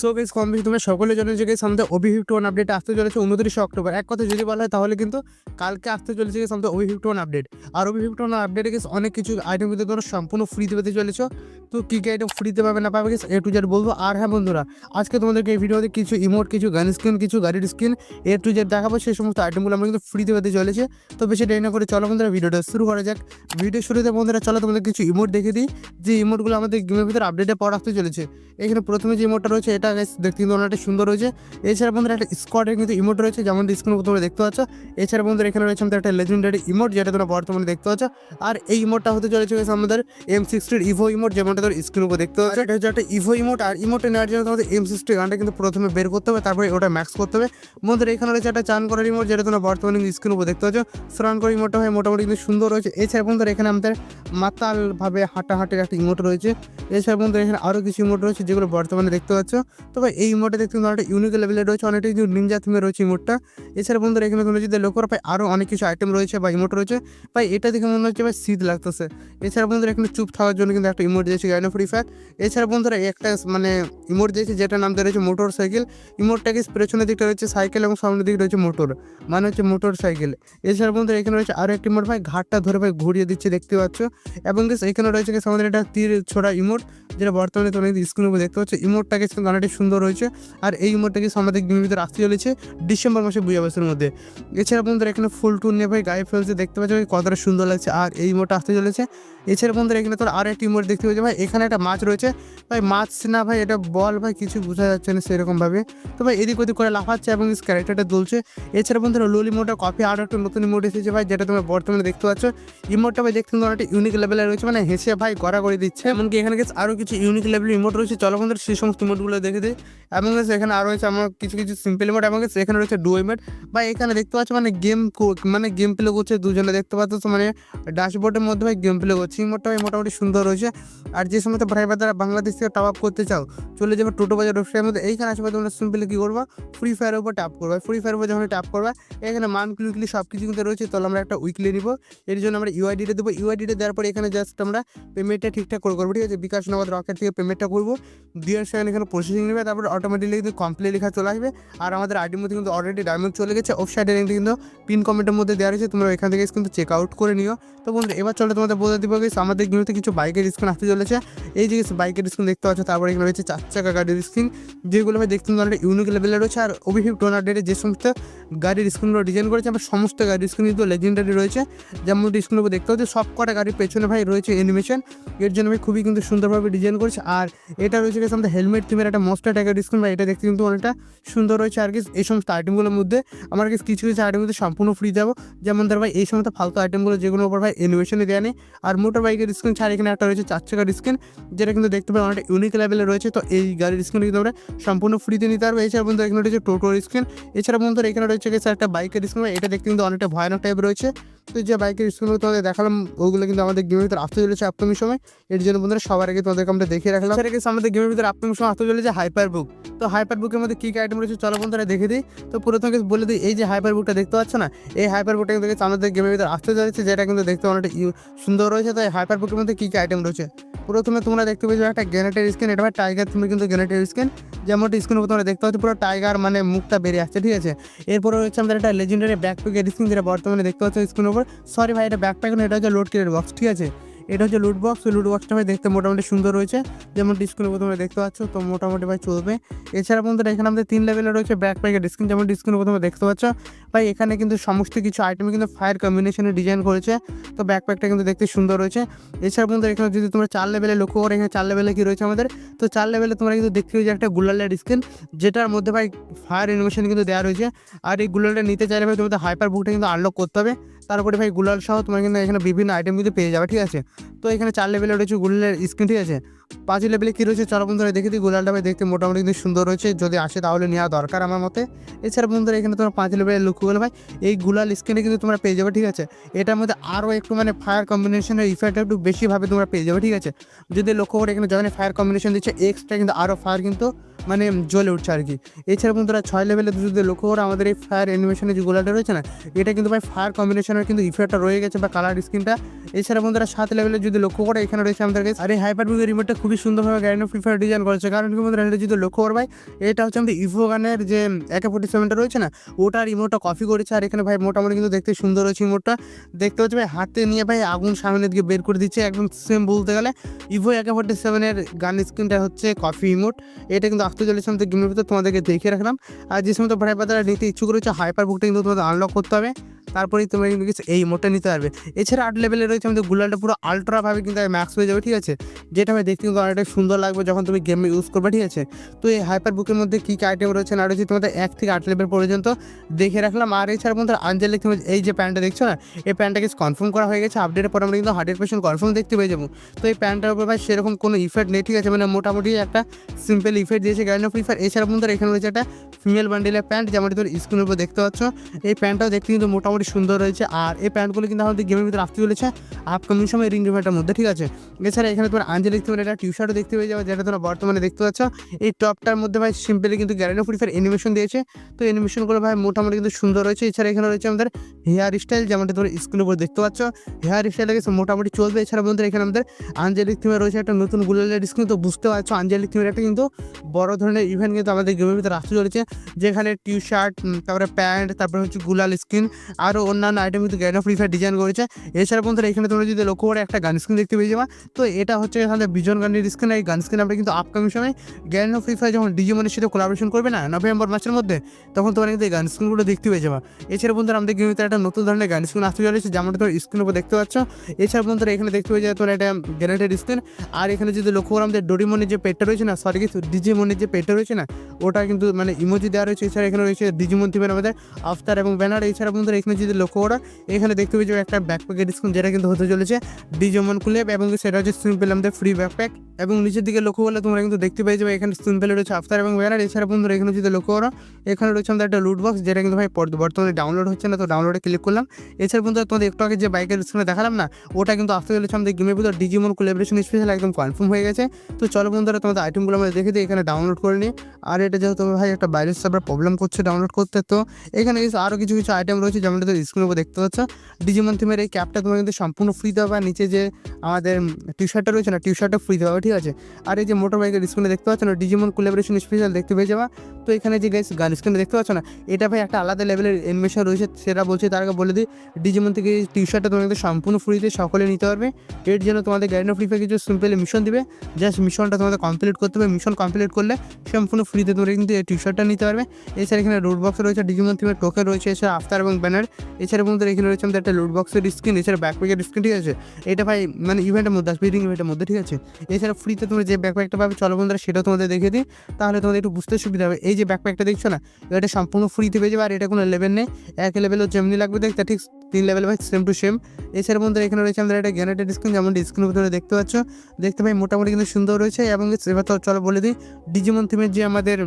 So guess কম বেশি তোমরা সকলে জানো যে গেস আমাদের ওবি ফিফটি ওয়ান আপডেট আসতে চলেছে উনত্রিশে অক্টোবর। এক কথা যদি বলা হয়, তাহলে কিন্তু কালকে আসতে চলেছে গেস আমাদের ওবি ফিফটি ওয়ান আপডেট আর ওবি ফিফটি ওয়ান আপডেটে গেস অনেক কিছু আইটেম কিন্তু তোমরা সম্পূর্ণ ফ্রিতে পেতে চলেছো। তো কী কী আইটেম ফ্রিতে পাবে না পাবে গেস এ টু জেড বলব। আর হ্যাঁ বন্ধুরা, আজকে তোমাদেরকে এই ভিডিওতে কিছু ইমোট কিছু গান স্ক্রিন কিছু গাড়ির স্ক্রিন এ টু জেড দেখাবো। সেই সমস্ত আইটেমগুলো আমরা কিন্তু ফ্রিতে পেতে চলেছে। তো বেশি দেরি না করে চলো বন্ধুরা ভিডিওটা শুরু করা যাক। ভিডিও শুরুতে বন্ধুরা, চলো তোমাদের কিছু ইমোট দেখে দিই। যে ইমোটগুলো আমাদের গেমের ভিতরে আপডেটে পর আসতে চলেছে। এখানে প্রথমে যে ইমোটটা রয়েছে এটা দেখতে কিন্তু অনেকটা সুন্দর রয়েছে। এছাড়া বন্ধুরা একটা স্কোয়াডের কিন্তু ইমোট রয়েছে, যেমন স্ক্রিন তোমরা দেখতে পাচ্ছ। এছাড়া বন্ধুরা এখানে রয়েছে আমাদের একটা লেজেন্ডারি ইমোট যেটা তোমরা বর্তমানে দেখতে পাচ্ছ। আর এই ইমোটটা হতে চলেছে আমাদের এম সিক্সটির ইভো ইমোট যেমনটা তোর স্ক্রিন উপর দেখতে পাচ্ছ। এটা হচ্ছে একটা ইভো ইমোট আর ইমোটে নেওয়ার জন্য তোমাদের এম সিক্সটি গানটা কিন্তু প্রথমে বের করতে হবে, তারপরে ওটা ম্যাক্স করতে হবে। বন্ধুরা এখানে রয়েছে একটা চান করার ইমোট যেটা তোমরা বর্তমানে স্ক্রিন উপর দেখতে পাচ্ছ। স্নান করার ইমোটটা হয়, মোটামুটি কিন্তু সুন্দর রয়েছে। এছাড়া বন্ধুরা এখানে আমাদের মাতালভাবে হাঁটাহাঁটির একটা ইমোট রয়েছে। এছাড়া বন্ধুরা এখানে আরও কিছু ইমোট রয়েছে, যেগুলো বর্তমানে দেখতে পাচ্ছ। তবে এই ইমোটে দেখতে কিন্তু অনেকটা ইউনিক লেভেলে রয়েছে, অনেকটা কিন্তু নিনজা থিমে রয়েছে ইমোটটা এছাড়া বন্ধুরা, এখানে তোমরা যদি লক্ষ্য করো, ভাই আরও অনেক কিছু আইটেম রয়েছে বা ইমোট রয়েছে। ভাই, এটা দেখে মনে হচ্ছে, ভাই, শীত লাগতেছে। এছাড়া বন্ধুরা, এখানে চুপ থাকার জন্য কিন্তু একটা ইমোট দিয়েছে গাইনো ফ্রি ফায়ার এছাড়া বন্ধুরা একটা মানে ইমোট দিয়েছে যেটা নাম রয়েছে মোটর সাইকেল ইমোটটাকে পেছনের দিকটা রয়েছে সাইকেল এবং সামনের দিকে রয়েছে মোটর মানে হচ্ছে মোটর সাইকেল এছাড়া বন্ধুরা, এখানে রয়েছে আরও একটি ইমোট ভাই, ঘাটটা ধরে, ভাই, ঘুরিয়ে দিচ্ছে, দেখতে পাচ্ছ। এবং এখানে রয়েছে guys একটা তীর ছোড়া ইমোট যেটা বর্তমানে তোমরা স্ক্রিনের উপর দেখতে পাচ্ছ। ইমোটটাকে কিন্তু অনেকটা সুন্দর হয়েছে আর এই ইমোটটাকে গেমের ভিতরে আসতে চলেছে ডিসেম্বর মাসে বুঝা বছরের মধ্যে। এছাড়া আপনাদের এখানে ফুল টুন নিয়ে ভাই গায়ে ফেলছে, দেখতে পাচ্ছি কতটা সুন্দর লাগছে। আর এই ইমোটটা আসতে চলেছে এছাড়া বন্ধুরা এখানে তোর আরও একটি ইমোট দেখতে পাচ্ছি। ভাই, এখানে একটা মাছ রয়েছে। ভাই, মাছ না ভাই, এটা বল ভাই, কিছু বোঝা যাচ্ছে না সেরকমভাবে। তো ভাই, এদিক ওদিক করে লাফাচ্ছে এবং ক্যারেক্টারটা দুলছে। এছাড়া বন্ধুরা লোল ইমোটা কপি আরও একটা নতুন ইমোট এসেছে ভাই, যেটা তোমরা বর্তমানে দেখতে পাচ্ছ। ইমোটটা ভাই, দেখতে কিন্তু অনেকটা ইউনিক লেভেলে রয়েছে মানে হেসে ভাই গড়া করে দিচ্ছে। এমনকি এখানে গেছে আরও কিছু ইউনিক লেভেলের ইমোট রয়েছে। চলো বন্ধুরা, সেই সমস্ত ইমোটগুলো দেখে দিই। এবং এখানে আরও রয়েছে আমার কিছু কিছু সিম্পল ইমোট এবং এখানে রয়েছে ডু ইমোট ভাই, এখানে দেখতে পাচ্ছ মানে গেম মানে গেম প্লে করছে দুজনে। দেখতে পাচ্ছ মানে ড্যাশবোর্ডের মধ্যে ভাই গেম প্লে করছে। ভাই মোটামুটি সুন্দর রয়েছে আর যে সমস্ত ভাই বাদারা বাংলাদেশ থেকে টাপ আপ করতে চাও, চলে যাবে টোটো বাজার ওয়েবসাইটের মধ্যে। এইখানে আসবে তোমরা সিম্পলি কী করবা? ফ্রি ফায়ারের উপর ট্যাপ করবা। ফ্রি ফায়ার উপর যখন ট্যাপ করবা, এখানে মান্থলি উইকলি সব কিছু কিন্তু রয়েছে। তাহলে আমরা একটা উইকলি নিব। এর জন্য আমরা ইউআইডিটা দেবো। ইউআইডিটা দেওয়ার পরে এখানে জাস্ট আমরা পেমেন্টটা ঠিকঠাক করে করব, ঠিক আছে? বিকাশ নগদ রকেট থেকে পেমেন্টটা করব। দেওয়ার সেখানে এখানে প্রসেসিং নেবে, তারপর অটোমেটিকলি কিন্তু কমপ্লিট লেখা চলে আসবে। আর আমাদের আইডির মধ্যে কিন্তু অলরেডি ডায়মন্ড চলে গেছে। সাইডের কিন্তু পিন কমেন্টের মধ্যে দেওয়া রয়েছে। তোমরা এখান থেকে কিন্তু চেক আউট করে নিও। তো বন্ধু, এবার চলে তোমাদের বলে দিব গেছে আমাদের গেমতে কিছু বাইকের স্ক্রিন আসতে চলেছে। এই যে বাইকের স্ক্রিন দেখতে পাচ্ছ, তারপরে এখানে রয়েছে চার চাকা গাড়ির স্ক্রিন যেগুলো আমি দেখতে অনেক ইউনিক লেভেলের রয়েছে, আর অভিহিপ টোনার ডেটে যে সমস্ত গাড়ির স্ক্রিনগুলো ডিজাইন করেছে, আমার সমস্ত গাড়ির স্ক্রিন কিন্তু লেজেন্ডারি রয়েছে। যেমন স্ক্রিনের উপর দেখতে পাচ্ছি, সব কটা গাড়ির পেছনে ভাই রয়েছে অ্যানিমেশন এর জন্য আমি খুবই কিন্তু সুন্দরভাবে ডিজাইন করেছি। আর এটা রয়েছে গেছে আমাদের হেলমেট থিমের একটা মস্টার টাইপের স্ক্রিন বা এটা দেখতে কিন্তু অনেকটা সুন্দর রয়েছে। আর কি এই সমস্ত আইটেমগুলোর মধ্যে আমার কাছে কিছু কিছু আইটেম কিন্তু সম্পূর্ণ ফ্রি দেবো। যেমন ধর ভাই, এই সমস্ত ফালতু আইটেমগুলো যেগুলোর উপর ভাই অ্যানিমেশনে দেওয়া নেই। আর মোটর বাইকের স্ক্রিন ছাড়া এখানে একটা রয়েছে চার চাকার স্ক্রিন, যেটা কিন্তু দেখতে পাই অনেকটা ইউনিক লেভেলে রয়েছে। তো এই গাড়ির স্ক্রিন কিন্তু আমরা সম্পূর্ণ ফ্রিতে নিতে পারব। এছাড়া বন্ধু এখানে রয়েছে টোটোর স্ক্রিন, এছাড়া বন্ধু এখানে রয়েছে গেছে একটা বাইকের স্ক্রিন, এটা দেখতে কিন্তু অনেকটা ভয়ানক টাইপ রয়েছে। তো যে বাইকের স্ক্রিনগুলো তোমাদের দেখালাম, ওগুলো কিন্তু আমাদের গেমের ভিতরে আসতে চলেছে আপকামিং সময়। এর জন্য বন্ধুরা সবার আগে তোমাদেরকে আমরা দেখিয়ে রাখলাম। সেটা গেছে আমাদের গেমের ভিতরে আপকামিং সময় আসতে চলেছে হাইপার বুক তো হাইপার বুকের মধ্যে কী কী আইটেম রয়েছে চলো বন্ধুরা দেখে দিই। তো প্রথমে বলে দিই, এই যে হাইপার বুকটা দেখতে পাচ্ছ না? এই হাইপার বুকটা কিন্তু আমাদের গেমের ভিতরে আসতে চলেছে, যেটা কিন্তু দেখতে অনেকটা সুন্দর রয়েছে। তো এই হাইপার মধ্যে কী কী আইটেম রয়েছে? প্রথমে তোমরা দেখতে পেয়েছ একটা গ্যানেটের স্কিন এটা ভাই টাইগার তুমি কিন্তু গ্যানেটের স্কিন যেমন স্ক্রিনের উপর তোমরা দেখতে পাচ্ছ, পুরো টাইগার মানে মুখটা বেরিয়ে আসছে, ঠিক আছে? এরপরে হচ্ছে আমাদের একটা লেজেন্ডারি ব্যাকপ্যাকের স্কিন যেটা বর্তমানে দেখতে পাচ্ছ স্ক্রিনের উপর। সরি ভাই, এটা ব্যাকপ্যাক এটা হচ্ছে লোড কিটের বক্স ঠিক আছে? এটা হচ্ছে লুট বক্স লুট বক্সটা ভাই দেখতে মোটামুটি সুন্দর রয়েছে। যেমন ডিসপ্লে প্রথমে দেখতে পাচ্ছ, তো মোটামুটি ভাই চলবে। এছাড়া বন্ধুরা, এখানে আমাদের তিন লেভেলের রয়েছে ব্যাক প্যাকের স্ক্রিন যেমন ডিসপ্লে প্রথমে দেখতে পাচ্ছ। ভাই, এখানে কিন্তু সমস্ত কিছু আইটেম কিন্তু ফায়ার কম্বিনেশনে ডিজাইন করেছে। তো ব্যাকপ্যাকটা কিন্তু দেখতে সুন্দর রয়েছে। এছাড়া বন্ধুরা, এখানে যদি তোমরা চার লেভেলে লক্ষ্য করো, এখানে চার লেভেলে কি রয়েছে আমাদের? তো চার লেভেলে তোমরা কিন্তু দেখতে পাচ্ছ একটা গুলালের স্ক্রিন যেটার মধ্যে ভাই ফায়ার অ্যানিমেশন কিন্তু দেওয়া রয়েছে। আর এই গুলালটা নিতে চাইলে ভাই তোমাদের হাইপার বুকটা কিন্তু আনলক করতে হবে। তারপরে ভাই গুলাল সহ তোমার কিন্তু এখানে বিভিন্ন আইটেম কিন্তু পেয়ে যাবে, ঠিক আছে? তো এখানে চার লেভেলে রয়েছে গুলালের স্ক্রিন ঠিক আছে? পাঁচ লেভেলে কী রয়েছে চলো বন্ধুরা দেখে দিই, গুলালটা ভাই দেখতে মোটামুটি কিন্তু সুন্দর রয়েছে, যদি আসে তাহলে নেওয়া দরকার আমার মতে। এছাড়া বন্ধুরা এখানে তোমরা পাঁচ লেভেলে লক্ষ্য করলে ভাই, এই গুলাল স্ক্রিনে কিন্তু তোমরা পেয়ে যাবে, ঠিক আছে? এটার মধ্যে আরও একটু মানে ফায়ার কম্বিনেশনের ইফেক্ট একটু বেশিভাবে তোমরা পেয়ে যাবে, ঠিক আছে? যদি লক্ষ্য করে এখানে যখন ফায়ার কম্বিনেশন দিচ্ছে এক্সট্রা কিন্তু আরও ফায়ার কিন্তু মানে জ্বলে উঠছে আর কি। এছাড়া বন্ধুরা ছয় লেভেলে যদি লক্ষ্য করে, আমাদের এই ফায়ার অ্যানিমেশনের যে গোলাটা রয়েছে না, এটা কিন্তু ভাই ফায়ার কম্বিনেশনের কিন্তু ইফেক্টটা রয়ে গেছে বা কালার স্ক্রিনটা এছাড়া বন্ধুরা সাত লেভেলে যদি লক্ষ্য করে, এখানে রয়েছে আমাদের কাছে আর এই হাইপার বুকের রিমোটটা খুবই সুন্দরভাবে গ্যারেন্ড ফ্রি ফায়ার ডিজাইন করেছে। কারণ কি বন্ধুরা, এটা যদি লক্ষ্য করে করবাই এটা হচ্ছে আমাদের ইভো গানের যে একে ফোর্টি সেভেনটা রয়েছে না, ওটার রিমোটটা কপি করেছে। আর এখানে ভাই মোটামুটি কিন্তু দেখতে সুন্দর হচ্ছে রিমোটটা দেখতে হচ্ছে ভাই হাতে নিয়ে ভাই আগুন সামনে দিকে বের করে দিচ্ছে, একদম সেম বলতে গেলে। ইভো একে ফোর্টি সেভেনের গান স্ক্রিনটা হচ্ছে কফি ইমোট এটা কিন্তু আসতে চলেছে আমাদের গেমের ভিতরে, তোমাদেরকে দেখে রাখলাম। আর যে সমস্ত ভাই বাজারা নিতে ইচ্ছুক রয়েছে হাইপার বুকটা কিন্তু তোমাদের আনলক করতে হবে। তারপরেই তোমরা কিন্তু এই মোটটা নিতে পারবে। এছাড়া আট লেভেলে রয়েছে আমাদের গুলালটা পুরো আলট্রাভাবে কিন্তু ম্যাক্স হয়ে যাবে, ঠিক আছে? যেটা আমি দেখতে কিন্তু অনেকটা সুন্দর লাগবে যখন তুমি গেমে ইউজ করবে, ঠিক আছে? তো এই হাইপার বুকের মধ্যে কী কী আইটেম রয়েছে না রয়েছে তোমাদের এক থেকে আট লেভেল পর্যন্ত দেখে রাখলাম। আর এছাড়া বন্ধুরা আঞ্জেলিক তুমি এই যে প্যান্টটা দেখছ না, এই প্যান্টটাকে কনফার্ম করা হয়ে গেছে। আপডেটের পর আমরা কিন্তু হান্ড্রেড পার্সেন্ট কনফার্ম দেখতে পেয়ে যাব। তো এই প্যান্টটার উপর ভাই সেরকম কোনো ইফেক্ট নেই, ঠিক আছে? মানে মোটামুটি একটা সিম্পল ইফেক্ট দিয়েছে গ্যান্ড অফ ইফার এছাড়া বন্ধুরা এখানে রয়েছে একটা ফিমেল বান্ডেলের প্যান্ট যেমনটি তোর স্ক্রিনের উপর দেখতে পাচ্ছ। এই প্যান্টটাও দেখতে কিন্তু মোটামুটি সুন্দর রয়েছে। আর এই প্যান্টগুলো কিন্তু আমাদের গেমের ভিতরে আসতে চলেছে আপকামিং সময় রিং রিভারটার মধ্যে, ঠিক আছে? এছাড়া এখানে তোমার আঞ্জলি দেখতে পারে একটা টি শার্টও দেখতে পেয়ে যাবে, যেটা তোমরা বর্তমানে দেখতে পাচ্ছ। এই টপটার মধ্যে ভাই সিম্পলি কিন্তু গ্যারেন্টি ফ্রি ফায়ার অ্যানিমেশন দিয়েছে। তো অ্যানিমেশনগুলো ভাই মোটামুটি কিন্তু সুন্দর রয়েছে। এছাড়া এখানে রয়েছে আমাদের হেয়ার স্টাইল যেমনটা তোমরা স্ক্রিনের উপর দেখতে পাচ্ছ। হেয়ার স্টাইল গেছে মোটামুটি চলবে। এছাড়া বন্ধুরা এখানে আমাদের আঞ্জলিক থিমে রয়েছে একটা নতুন গুলালের স্ক্রিন তো বুঝতে পারছ আঞ্জলিক থিমের একটা কিন্তু বড় ধরনের ইভেন্ট কিন্তু আমাদের গেমের ভিতরে আসতে চলেছে। যেখানে টি শার্ট তারপরে প্যান্ট, তারপরে হচ্ছে গুলাল স্ক্রিন আরও অন্যান্য আইটেম কিন্তু গ্যারেন্টি ফ্রি ফায়ার ডিজাইন করেছে। এছাড়া বন্ধুরা, এখানে তোমরা যদি লক্ষ্য করে একটা গান স্ক্রিন দেখতে পেয়ে যাবা। তো এটা হচ্ছে এখানে বিজন গানের স্ক্রিন এই গান স্ক্রিন আমরা কিন্তু আপকামিং সময় গ্যারেন্টি ফ্রি ফায়ার যখন ডিজিমনের সাথে কোলাবোরেশন করবে না নভেম্বর মাসের মধ্যে, তখন তোমরা কিন্তু এই গান স্ক্রিনগুলো দেখতে পেয়ে যাবা। এছাড়া বন্ধুরা, আমাদের গেমের ভিতরে একটা নতুন ধরনের গান স্ক্রিন আসতে চলেছে, যেমনটা তোমরা স্ক্রিনের উপর দেখতে পাচ্ছ। এছাড়া বন্ধুরা, এখানে দেখতে পেয়ে যাবে তোমরা এটা গ্যারেন্টেড স্ক্রিন আর এখানে যদি লক্ষ্য করে, আমাদের ডোরিমনের যে পেটটা রয়েছে না সরি কিছু ডিজিমনের যে পেটটা রয়েছে না, ওটা কিন্তু মানে ইমোজি দেওয়া রয়েছে, এছাড়া এখানে রয়েছে ডিজিমন থিমের আমাদের আফতার এবং ব্যানার এছাড়া বন্ধুরা এখানে যদি লক্ষ্য করা, এখানে দেখতে যাবে একটা ব্যাকপ্যাকের স্ক্রিন যেটা কিন্তু হতে চলেছে ডিজিমন কুলেব এবং সেটা হচ্ছে সিম্পল আমাদের ফ্রি ব্যাকপ্যাক এবং নিচের দিকে লক্ষ্য করলে তোমরা কিন্তু দেখতে পেয়ে যাবে এখানে সিম্পল রয়েছে আফতার এবং ব্যানার এছাড়া বন্ধুরা এখানে যদি লক্ষ্য করো, এখানে রয়েছে আমাদের একটা লুট বক্স যেটা কিন্তু ভাই বর্তমানে ডাউনলোড হচ্ছে না, তো ডাউনলোডে ক্লিক করলাম। এছাড়া বন্ধুরা তোমাদের একটু আগে যে বাইকের স্ক্রিনে দেখালাম না, ওটা কিন্তু আসতে চলেছে আমাদের গেমের ভিতর ডিজিমন কোলাবরেশন স্পেশাল একদম কনফার্ম হয়ে গেছে। তো চলো বন্ধুরা তোমাদের আইটেমগুলো আমরা দেখে দিই, এখানে ডাউনলোড করে নিই আর এটা যেহেতু ভাই একটা বাইরের সার্ভার প্রবলেম করছে ডাউনলোড করতে, তো এখানে আরও কিছু কিছু আইটেম রয়েছে যেমন স্ক্রিনের উপর দেখতে পাচ্ছ। ডিজিমন থিমের এই ক্যাপটা তোমার কিন্তু সম্পূর্ণ ফ্রি দেওয়া নিচে যে আমাদের টি শার্টটা রয়েছে না টি শার্টটা ফ্রি দেওয়া ঠিক আছে? আর এই যে মোটর বাইকের স্ক্রিনে দেখতে পাচ্ছ না ডিজিমন কোলাবরেশন স্পেশাল দেখতে পেয়ে যাওয়া তো এখানে যে গাইস গান স্ক্রিনে দেখতে পাচ্ছ না, এটা ভাই একটা আলাদা লেভেলের অ্যানিমেশন রয়েছে, সেটা বলছে, তার আগে বলে দিই ডিজিমন থেকে টি শার্টটা তোমাদের সম্পূর্ণ ফ্রিতে সকলে নিতে পারবে। এর জন্য তোমাদের গ্যারেন্টি ফ্রি কিছু সিম্পলি মিশন দিবে জাস্ট মিশনটা তোমাদের কমপ্লিট করতে হবে। মিশন কমপ্লিট করলে সম্পূর্ণ ফ্রিতে তোমরা কিন্তু এই টি শার্টটা নিতে পারবে। এছাড়া এখানে রোড বক্স রয়েছে ডিজিমন থিমের টোকেন রয়েছে, এছাড়া আফতার এবং ব্যানার এছাড়া বন্ধুরা, এখানে রয়েছে আমাদের একটা লুট বক্সের স্ক্রিন এছাড়া ব্যাকপ্যাকের স্ক্রিন ঠিক আছে? এটা ভাই মানে ইভেন্টের মধ্যে, আসবে রিং ইভেন্টের মধ্যে, ঠিক আছে? এছাড়া ফ্রিতে তোমরা যে ব্যাকপ্যাকটা পাবে, চলো বন্ধুরা, সেটাও তোমাদের দেখিয়ে দিই। তাহলে তোমাদের একটু বুঝতে সুবিধা হবে। এই যে ব্যাকপ্যাকটা দেখছ না, এটা সম্পূর্ণ ফ্রিতে পেয়ে যাবে, আর এটা কোনো লেভেল নেই। এক লেভেলও যেমনি লাগবে, দেখতে, ঠিক তিন লেভেল ভাই সেম টু সেম এছাড়া বন্ধুরা এখানে রয়েছে আমাদের একটা গ্যানেটেড স্ক্রিন যেমন স্ক্রিনের ভিতরে দেখতে পাচ্ছ। দেখতে পাই মোটামুটি কিন্তু সুন্দর রয়েছে এবং এবার তো চলো বলে দিই ডিজিমন থিমের যে আমাদের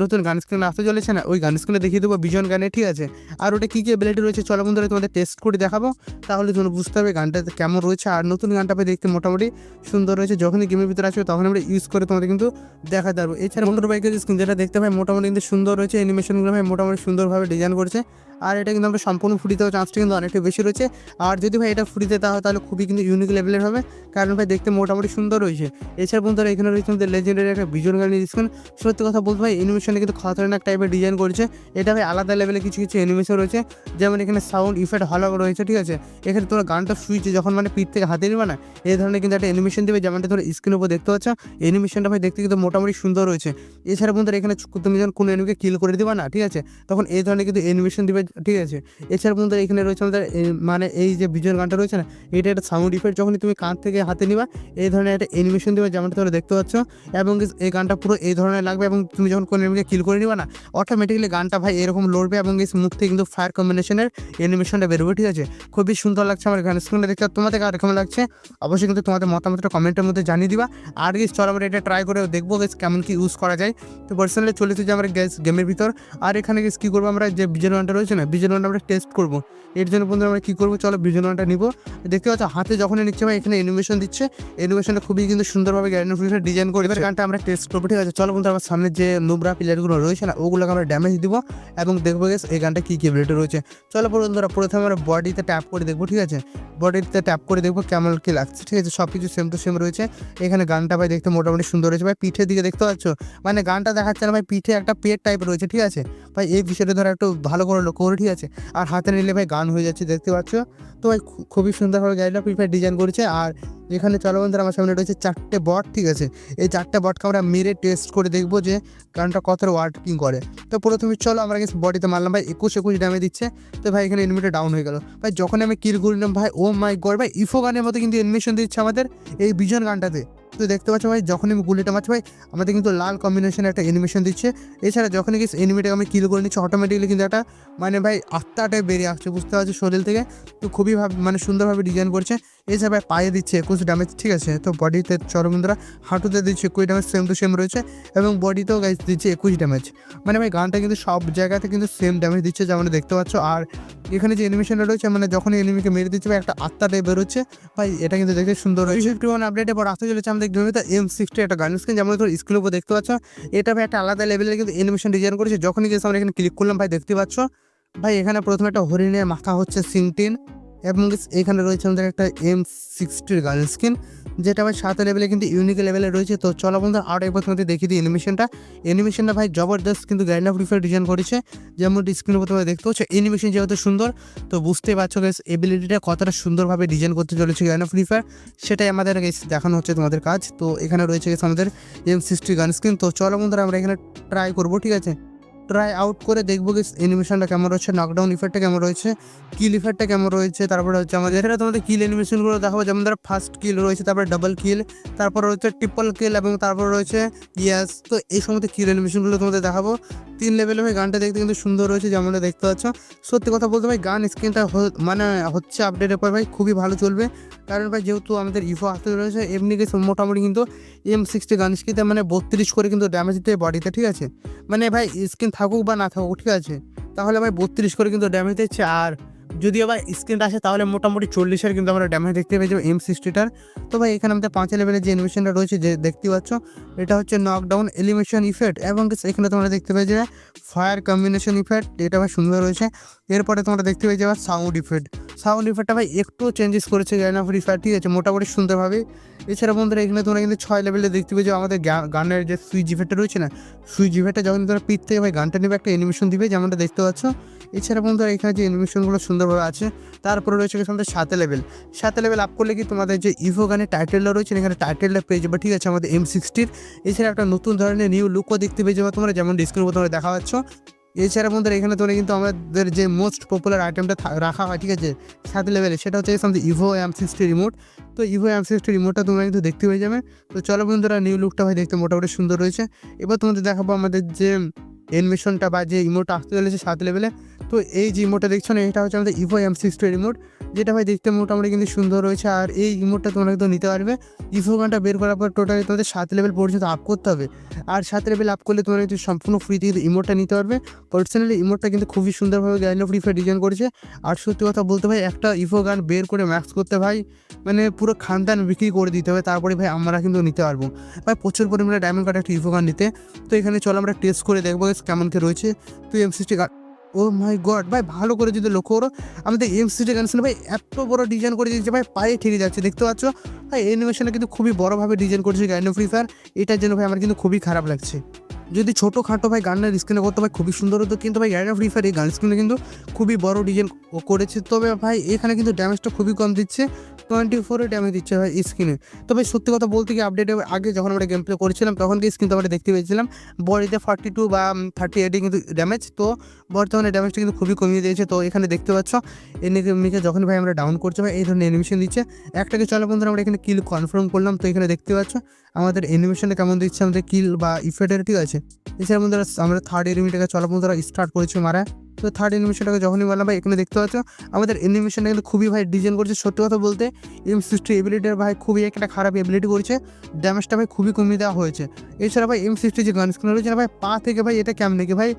নতুন গান স্ক্রিন আসতে চলেছে না, ওই গান স্ক্রিনে দেখিয়ে দেবো বিজন গানে, ঠিক আছে? আর ওটা কী কী অ্যাবিলিটি রয়েছে চলো বন্ধুরা তোমাদের টেস্ট করে দেখাবো। তাহলে তোমরা বুঝতে হবে গানটা কেমন রয়েছে, আর নতুন গানটা দেখতে মোটামুটি সুন্দর রয়েছে। যখনই গেমের ভিতরে আসবে তখন আমরা ইউজ করে তোমাদের কিন্তু দেখাতে পারব। এছাড়া মোটর বাইকের স্ক্রিন যেটা দেখতে পাই মোটামুটি কিন্তু সুন্দর রয়েছে অ্যানিমেশনগুলো ভাই মোটামুটি সুন্দরভাবে ডিজাইন করেছে। আর এটা কিন্তু আমরা সম্পূর্ণ ফ্রিতে চান্সটা কিন্তু অনেকটা বেশি রয়েছে। আর যদি ভাই এটা ফ্রিতে দেওয়া হয় তাহলে খুবই কিন্তু ইউনিক লেভেলের হবে। কারণ ভাই দেখতে মোটামুটি সুন্দর রয়েছে। এছাড়া বন্ধুরা এখানে রয়েছে আমাদের লেজেন্ডারি একটা বিজন গাড়ি স্ক্রিন সত্যি কথা বলতে ভাই অ্যানিমেশনে কিন্তু খতরনাক টাইপের ডিজাইন করেছে। এটা ভাই আলাদা লেভেলে কিছু কিছু অ্যানিমেশন রয়েছে। যেমন এখানে সাউন্ড ইফেক্ট ভালো রয়েছে, ঠিক আছে? এখানে তোমরা গানটা সুইচ যখন মানে পিঠ থেকে হাতে নিবে না এই ধরনের কিন্তু একটা অ্যানিমেশন দেবে। যেমনটা তোমরা স্ক্রিনের উপর দেখতে পাচ্ছ অ্যানিমেশনটা ভাই দেখতে কিন্তু মোটামুটি সুন্দর রয়েছে। এছাড়া বন্ধুরা এখানে তুমি যখন কোনো এনিমিকে কিল করে দিবা না, ঠিক আছে? তখন এই ধরনের কিন্তু অ্যানিমেশন দিবে, ঠিক আছে? এছাড়া বন্ধুরা এখানে রয়েছে আমাদের মানে এই যে বিজয়ের গানটা রয়েছে না, এটা একটা সাউন্ড ইফেক্ট যখনই তুমি কান থেকে হাতে নিবা, এই ধরনের একটা অ্যানিমেশন দেবে যেমনটা তোমরা দেখতে পাচ্ছ, এবং এই গানটা পুরো এই ধরনের লাগবে, এবং তুমি যখন কোনো এনিমিকে কিল করে নিবা না অটোমেটিক্যালি গানটা ভাই এরকম লড়বে, এবং এই মুখ থেকে কিন্তু ফায়ার কম্বিনেশনের অ্যানিমেশনটা বেরোবে, ঠিক আছে? খুবই সুন্দর লাগছে আমার গান স্ক্রিনে দেখতে আর তোমাদের কার কেমন লাগছে? অবশ্যই কিন্তু তোমাদের মতামতটা কমেন্টের মধ্যে জানিয়ে দিবা। আর গেস চল আমরা এটা ট্রাই করে দেখব গেস কেমন কি ইউজ করা যায়। তো পার্সোনালি চলে এসেছি আমরা গ্যাস গেমের ভিতর। আর এখানে গেস কী করব আমরা? যে বিজন ওয়ানটা রয়েছে না বিজন ওয়ানটা আমরা টেস্ট করব। এর জন্য বন্ধুরা, আমরা কী করব? চলো ভিজনটা নিবো। দেখতে পাচ্ছ, হাতে যখনই নিচ্ছে, ভাই, এখানে অ্যানিমেশন দিচ্ছে। অ্যানিমেশনটা খুবই কিন্তু সুন্দরভাবে গ্যারেন্টি ডিজাইন করে। এবার গানটা আমরা টেস্ট করব, ঠিক আছে? চলো বন্ধু আমার সামনে যে নোবরা প্লেয়ারগুলো রয়েছে না, ওগুলোকে আমরা ড্যামেজ দিব এবং দেখব গেস এই গানটা কী কী এবিলিটি রয়েছে। চলো বন্ধুরা, প্রথমে আমরা বডিতে ট্যাপ করে দেখব, ঠিক আছে? বডিতে ট্যাপ করে দেখব কেমন কি লাগছে, ঠিক আছে? সব কিছু সেম টু সেম রয়েছে। এখানে গানটা, ভাই, দেখতে মোটামুটি সুন্দর রয়েছে ভাই, পিঠের দিকে দেখতে পাচ্ছ? মানে গানটা দেখাচ্ছে না, ভাই, পিঠে একটা পেট টাইপ রয়েছে, ঠিক আছে? ভাই, এই বিষয়টা ধরো একটু ভালো করে লক্ষ্য করে, ঠিক আছে? আর হাতে নিলে, ভাই, গান হয়ে দেখতে পাচ্ছ? তো ভাই খুবই সুন্দরভাবে গাড়িটা প্রিফার ডিজাইন করেছে। আর এখানে চলো বন্ধুরা, আমার সামনে রয়েছে চারটে বট ঠিক আছে? এই চারটে বটকে আমরা মেরে টেস্ট করে দেখব যে গানটা কতটা ওয়ার্কিং করে। তো প্রথমে চলো, আমরা কিন্তু বডিতে মারলাম, ভাই। একুশ একুশ ড্যামেজ দিচ্ছে। তো ভাই, এখানে এনিমিটা ডাউন হয়ে গেল। ভাই যখন আমি কিল করলাম ভাই ও মাই গড ভাই ইফো গানের মতো কিন্তু এনিমেশন দিচ্ছে আমাদের এই বিজন গানটাতে। তো দেখতে পাচ্ছ ভাই যখন আমি গুলিটা মারছি ভাই, আমাদের কিন্তু লাল কম্বিনেশন একটা এনিমেশন দিচ্ছে। এছাড়া যখনই কি এনিমিটাকে আমি কিল করে নিচ্ছি অটোমেটিকলি কিন্তু একটা মানে ভাই আত্মাটাই বেরিয়ে আসছে, বুঝতে পারছি? শরীর থেকে তো খুবই ভাব- মানে সুন্দরভাবে ডিজাইন করছে। এছাড়া ভাই পায়ে দিচ্ছে একুশ ড্যামেজ ঠিক আছে? তো বডিতে চরমুদ্রা হাঁটুতে দিচ্ছে একুশ ড্যামেজ সেম টু সেম রয়েছে এবং বডিতেও গাইজ দিচ্ছে একুশ ড্যামেজ মানে ভাই, গানটা কিন্তু সব জায়গাতে কিন্তু সেম ড্যামেজ দিচ্ছে যেমন দেখতে পাচ্ছ। আর এখানে যে অ্যানিমেশনটা রয়েছে মানে যখন এনিমিকে মেরে দিচ্ছে, ভাই, একটা আত্মা টাইপ বেরোচ্ছে ভাই, এটা কিন্তু দেখতে সুন্দর রয়েছে ফিফটি ওয়ান আপডেটের পর আসতে চলেছে আমাদের গেমে এম সিক্সটি একটা গান স্ক্রিন যেমন তোর স্ক্রিনের উপর দেখতে পাচ্ছ। এটা ভাই, একটা আলাদা লেভেলের কিন্তু অ্যানিমেশন ডিজাইন করেছে। যখনই গেছে আমরা এখানে ক্লিক করলাম, ভাই, দেখতে পাচ্ছ? ভাই, এখানে প্রথমে একটা হরিণের মাথা হচ্ছে সিনটিন এবং এখানে রয়েছে আমাদের একটা এম সিক্সটির গান স্ক্রিন যেটা ভাই সাত লেভেলে কিন্তু ইউনিক লেভেলে রয়েছে। তো চলো বন্ধু আরও একবার তোমাদের দেখিয়ে দিই অ্যানিমেশনটা অ্যানিমেশনটা ভাই জবরদস্ত কিন্তু গ্র্যান্ড অফ রিফার ডিজাইন করেছে। যেমন স্ক্রিনের উপর তোমরা দেখতে পাচ্ছ অ্যানিমেশন যেহেতু সুন্দর, তো বুঝতেই পারছ গেস এবিলিটিটা কতটা সুন্দরভাবে ডিজাইন করতে চলেছে গ্র্যান্ড অফ রিফার সেটাই আমাদের guys দেখানো হচ্ছে তোমাদের কাজ। তো এখানে রয়েছে গেছে আমাদের এম সিক্সটি গান স্ক্রিন তো চলো বন্ধুরা, আমরা এখানে ট্রাই করব, ঠিক আছে? ট্রাই আউট করে দেখব কি অ্যানিমেশনটা কেমন রয়েছে নকডাউন ইফেক্টটা কেমন রয়েছে কিল ইফেক্টটা কেমন রয়েছে, তারপরে হচ্ছে আমাদের এখানে তোমাদের কিল অ্যানিমেশনগুলো দেখাবো, যেমন ধরো ফার্স্ট কিল রয়েছে, তারপরে ডাবল কিল তারপর রয়েছে ট্রিপল কিল এবং তারপর রয়েছে ইয়াস তো এই সমস্ত কিল অ্যানিমেশনগুলো তোমাদের দেখাবো। তিন লেভেলে ভাই গানটা দেখতে কিন্তু সুন্দর রয়েছে যেমনটা দেখতে পাচ্ছ। সত্যি কথা বলতে ভাই, গান স্ক্রিনটা মানে হচ্ছে আপডেটের পর ভাই খুবই ভালো চলবে। কারণ ভাই যেহেতু আমাদের ইফো আসতে রয়েছে, এমনি কিছু মোটামুটি কিন্তু এম সিক্সটি গান স্ক্রিনতে মানে বত্রিশ করে কিন্তু ড্যামেজ দিতে বডিতে ঠিক আছে? মানে ভাই স্ক্রিন থাকুক বা না থাকুক, ঠিক আছে? তাহলে ভাই বত্রিশ করে কিন্তু ড্যামেজ দিচ্ছে, আর যদি আবার স্ক্রিনটা আসে, তাহলে মোটামুটি চল্লিশের কিন্তু আমরা ড্যামেজ দেখতে পেয়ে যাব এম সিক্সটিটার তো ভাই, এখানে আমাদের পাঁচ লেভেলের যে এলিমেশনটা রয়েছে, যে দেখতে পাচ্ছ, এটা হচ্ছে নকডাউন এলিমেশন ইফেক্ট এবং এখানে তোমরা দেখতে পেয়ে যাবে ফায়ার কম্বিনেশন ইফেক্ট এটা ভাই সুন্দর রয়েছে। এরপরে তোমরা দেখতে পেয়ে যাবে সাউন্ড ইফেক্ট সাউন্ড ইফেক্টটা ভাই একটু চেঞ্জেস করেছে গ্যান রিফায়ার ঠিক আছে? মোটামুটি সুন্দরভাবে। এছাড়া বন্ধুরা এখানে তোমরা কিন্তু ছয় লেভেলে দেখতে পেয়ে যাবে আমাদের গানের যে সুইচ ইফেক্টটা রয়েছে না সুইচ ইফেক্টটা যখন তোমরা পিঠ থেকে ভাই গানটা নেবে, একটা অ্যানিমেশন দিবে, যেমনটা দেখতে পাচ্ছ। এছাড়া বন্ধুরা এখানে যে অ্যানিমেশনগুলো সুন্দরভাবে আছে, তারপরে রয়েছে আমাদের সাথে লেভেল সাথে লেভেল আপ করলে কি তোমাদের যে ইভো গানের টাইটেলটা রয়েছে এখানে টাইটেলটা পেয়ে যাবে, ঠিক আছে? আমাদের এম সিক্সটির এছাড়া একটা নতুন ধরনের নিউ লুকও দেখতে পেয়ে যাবে তোমরা, যেমন ডিসক্রিপশন তোমরা দেখা পাচ্ছ এছাড়া বন্ধুরা এখানে তোমরা কিন্তু আমাদের যে মোস্ট পপুলার আইটেমটা রাখা হয়, ঠিক আছে? সাত লেভেলে সেটা হচ্ছে something Evo M sixty remote তো ইভো এম সিক্সটি রিমোটটা তোমরা কিন্তু দেখতে পেয়ে যাবে। তো চলো বন্ধুরা নিউ লুকটা হয় দেখতে মোটামুটি সুন্দর রয়েছে। এবার তোমাদের দেখাবো আমাদের যে অ্যানিমেশনটা বা যে ইমোটটা আসতে চলেছে সাত লেভেলে তো এই যে ইমোটটা দেখছ না, এটা হচ্ছে আমাদের ইভো এম সিক্সটি রিমোট যেটা ভাই দেখতে মোটামুটি কিন্তু সুন্দর রয়েছে, আর এই ইমোটটা তোমরা কিন্তু নিতে পারবে। ইভো গানটা বের করার পর টোটালি তোমাদের সাত লেভেল পর্যন্ত আপ করতে হবে। আর সাত লেভেল আপ করলে তোমরা কিন্তু সম্পূর্ণ ফ্রিতে কিন্তু ইমোটটা নিতে পারবে। পার্সোনালি ইমোটটা কিন্তু খুবই সুন্দরভাবে গ্যান্ড অফ রিফার ডিজাইন করেছে। আর সত্যি কথা বলতে ভাই, একটা ইভো গান বের করে ম্যাক্স করতে ভাই মানে পুরো খানদান বিক্রি করে দিতে হবে। তারপরে ভাই, আমরা কিন্তু নিতে পারব। ভাই, প্রচুর পরিমাণে ডায়মন্ড কার্ড একটা ইভো গান নিতে। তো এখানে চলো আমরা টেস্ট করে দেখব কেমন কি রয়েছে। তুই M sixty oh my god, ভাই ভালো করে যদি লক্ষ্য করো, আমাদের এম সিটি গানসেন ভাই এত বড় ডিজাইন করে দিয়েছে, ভাই পায়ে ঠেকে যাচ্ছে, দেখতে পাচ্ছ? ভাই অ্যানিমেশনে কিন্তু খুবই বড়ভাবে ডিজাইন করেছে গাইন ফ্রি ফায়ার এটার জন্য ভাই আমার কিন্তু খুবই খারাপ লাগছে। যদি ছোটো খাটো ভাই গানের স্ক্রিনে করতে ভাই খুবই সুন্দর হতো, কিন্তু ভাই গাইন ফ্রি ফায়ার এই গান স্ক্রিনে কিন্তু খুবই বড় ডিজাইন করেছে। তবে ভাই এখানে কিন্তু ড্যামেজটা খুবই কম দিচ্ছে। টোয়েন্টি ফোরে ড্যামেজ দিচ্ছে ভাই স্ক্রিনে তবে সত্যি কথা বলতে গিয়ে আপডেটের আগে যখন আমরা গেম প্লে করেছিলাম, তখন কি স্ক্রিন আমরা দেখতে পেয়েছিলাম? বডিতে ফর্টি টু বা থার্টি এইটে কিন্তু ড্যামেজ তো বর্তমানে ড্যামেজটা কিন্তু খুবই কমিয়ে দিয়েছে। তো এখানে দেখতে পাচ্ছ এনিমিকে যখন ভাই আমরা ডাউন করছি, ভাই এই ধরনের অ্যানিমেশন দিচ্ছে। একটাকে চলো বন্ধুরা, আমরা এখানে কিল কনফার্ম করলাম, তো এখানে দেখতে পাচ্ছ, আমাদের অ্যানিমেশনটা কেমন দিচ্ছে, আমাদের কিল বা ইফেক্টের ঠিক আছে। এছাড়া বন্ধুরা, আমরা থার্ড এনিমিটাকে চলো বন্ধুরা স্টার্ট করেছি মারা তো থার্ড অ্যানিমেশনটাকে যখনই বললাম ভাই এখানে দেখতে পাচ্ছ, আমাদের অ্যানিমেশনটা কিন্তু খুবই ভাই ডিজাইন করছে। সত্যি কথা বলতে এম সিক্সটি এবিলিটির ভাই খুবই একটা খারাপ এবিলিটি করছে। ড্যামেজটা ভাই খুবই কমিয়ে দেওয়া হয়েছে। এছাড়া ভাই এম সিক্সটি যে গান স্ক্রিন রয়েছে ভাই পা থেকে ভাই এটা কেমন নাকি ভাই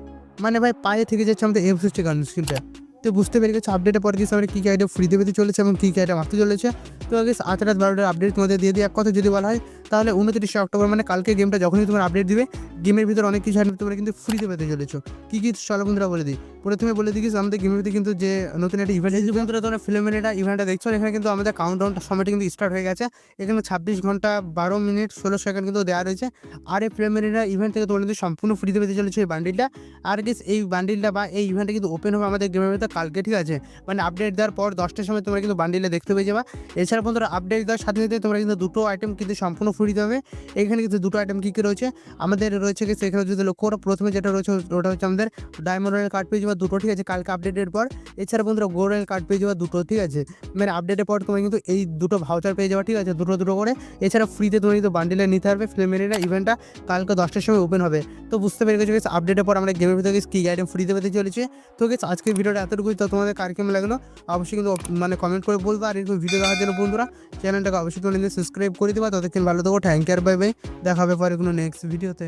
মানে ভাই পায়ে থেকে যাচ্ছে আমাদের এম সিক্সটি গান স্ক্রিনটা তো বুঝতে পেরে গেছো আপডেটের পর কিছু আমরা কী কী আইটেম ফ্রিতে পেতে চলেছে এবং কী কী আইটেম আসতে চলেছে। তো আগে আজ রাত বারোটার আপডেট তোমাদের দিয়ে দিই। এক কথা যদি বলা হয় তাহলে উনত্রিশে অক্টোবর মানে কালকে গেমটা যখনই তোমার আপডেট দিবে গেমের ভিতরে অনেক কিছু তোমরা কিন্তু ফ্রিতে পেতে চলেছো। কী কী চলো বন্ধুরা বলে দিই। প্রথমে বলে দিই আমাদের গেমের ভিতরে কিন্তু যে নতুন একটা ইভেন্ট হয়েছে বন্ধুরা তোমরা ফিল্মের এটা ইভেন্টটা দেখছ, এখানে কিন্তু আমাদের কাউন্ট ডাউনটা সময়টা কিন্তু স্টার্ট হয়ে গেছে। এখানে ছাব্বিশ ঘণ্টা বারো মিনিট ষোলো সেকেন্ড কিন্তু দেওয়া রয়েছে। আর এই প্রিলিমিনারি ইভেন্ট থেকে তোমরা কিন্তু সম্পূর্ণ ফ্রিতে পেতে চলেছো এই বান্ডিলটা আর গেস এই বান্ডিলটা বা এই ইভেন্টটা কিন্তু ওপেন হবে আমাদের গেমের ভিতরে কালকে, ঠিক আছে? মানে আপডেট দেওয়ার পর দশটার সময় তোমরা কিন্তু বান্ডিলে দেখতে পেয়ে যাবা। এছাড়া বন্ধুরা আপডেট দেওয়ার সাথে সাথে তোমরা কিন্তু দুটো আইটেম কিন্তু সম্পূর্ণ ফ্রিতে হবে এখানে কিন্তু দুটো আইটেম কী কী রয়েছে? আমাদের রয়েছে কি সেখানে যদি লক্ষ্য করো, প্রথমে যেটা রয়েছে, ওটা হচ্ছে আমাদের ডায়মন্ড রয়েল কার্ড পেয়ে যাবা দুটো, ঠিক আছে? কালকে আপডেটের পর। এছাড়া বন্ধুরা গো রয়েল কার্ড পেয়ে যাবা দুটো, ঠিক আছে? মানে আপডেটের পর তোমার কিন্তু এই দুটো ভাউচার পেয়ে যাওয়া ঠিক আছে? দুটো দুটো করে। এছাড়া ফ্রিতে তুমি কিন্তু বান্ডিলে নিতে পারবে ফিল্মেরিনা ইভেন্টটা কালকে দশটার সময় ওপেন হবে। তো বুঝতে পেরে গেছো গেছে আপডেটের পর আমরা গেমের ভিতরে কী আইটেম ফ্রিতে পেতে চলেছে। তো গেছে আজকের ভিডিওটা এতটুকুই। তো তোমাদের কার কেমন লাগল? অবশ্যই কিন্তু মানে কমেন্ট করে বলব। আর এরকম ভিডিও দেখার জন্য বন্ধুরা চ্যানেলটাকে অবশ্যই তোমরা সাবস্ক্রাইব করে দেবা। ততক্ষণ ভালো থাকো থ্যাংক ইউ আর বাই বাই দেখা হবে পরে কোনো নেক্সট ভিডিওতে